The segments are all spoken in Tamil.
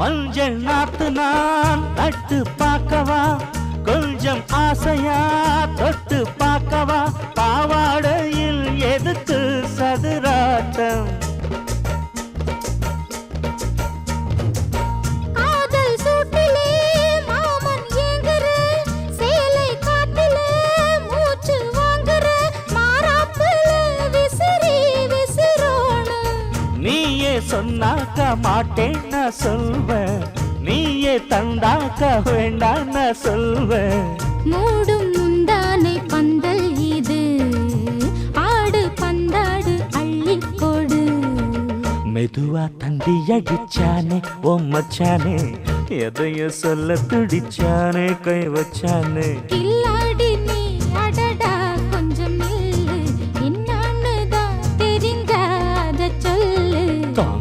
மஞ்சள் நாத்து நான் தட்டு பார்க்கவா கொஞ்சம் ஆசையா தொட்டு பார்க்கவா பாவா நீயே சொன்னாக்க மாட்டேன் நான் சொல்வேன் நீயே தந்தாக்க வேண்டாம் நான் சொல்வேன் மூடும் முந்தானை பந்தல் இது. ஆடு பந்தாடு அள்ளிக் கொடு மெதுவா தந்தி அடிச்சானே ஓ மச்சானே. எதையோ சொல்ல துடிச்சானே கை வச்சானே.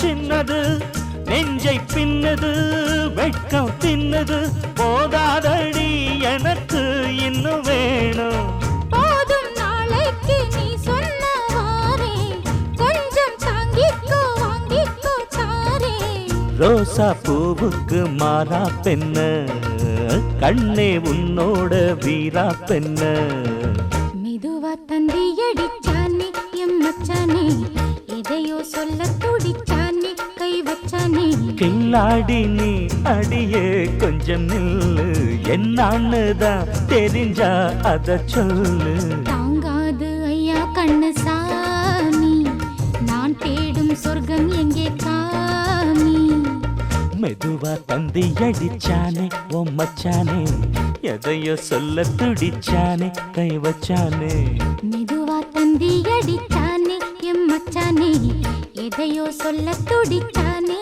சின்னது நெஞ்சை பின்னது வெட்கம் தின்னது. போதாதடி எனக்கு இன்னும் வேணும். ரோசா பூவுக்கு மாறா பெண்ண கண்ணே உன்னோட வீரா பெண்ண. மெதுவா தந்தி அடிச்சானே எம் மச்சானே. எதையோ சொல்ல துடிச்சானே கை வச்சானே. கில்லாடி நீ அடியே கொஞ்சம் நில்லு. என்னான்னு தான் தெரிஞ்சா அத சொல்லு. தாங்காது ஐயா கண்ணு சாமி நான் தேடும் சொர்க்கம் மெதுவா தந்தி அடிச்சானே ஓ மச்சானே எதையோ சொல்ல துடிச்சானே கை வச்சானே. மெதுவா தந்தி அடிச்சானே எம் மச்சானே எதையோ சொல்ல துடிச்சானே.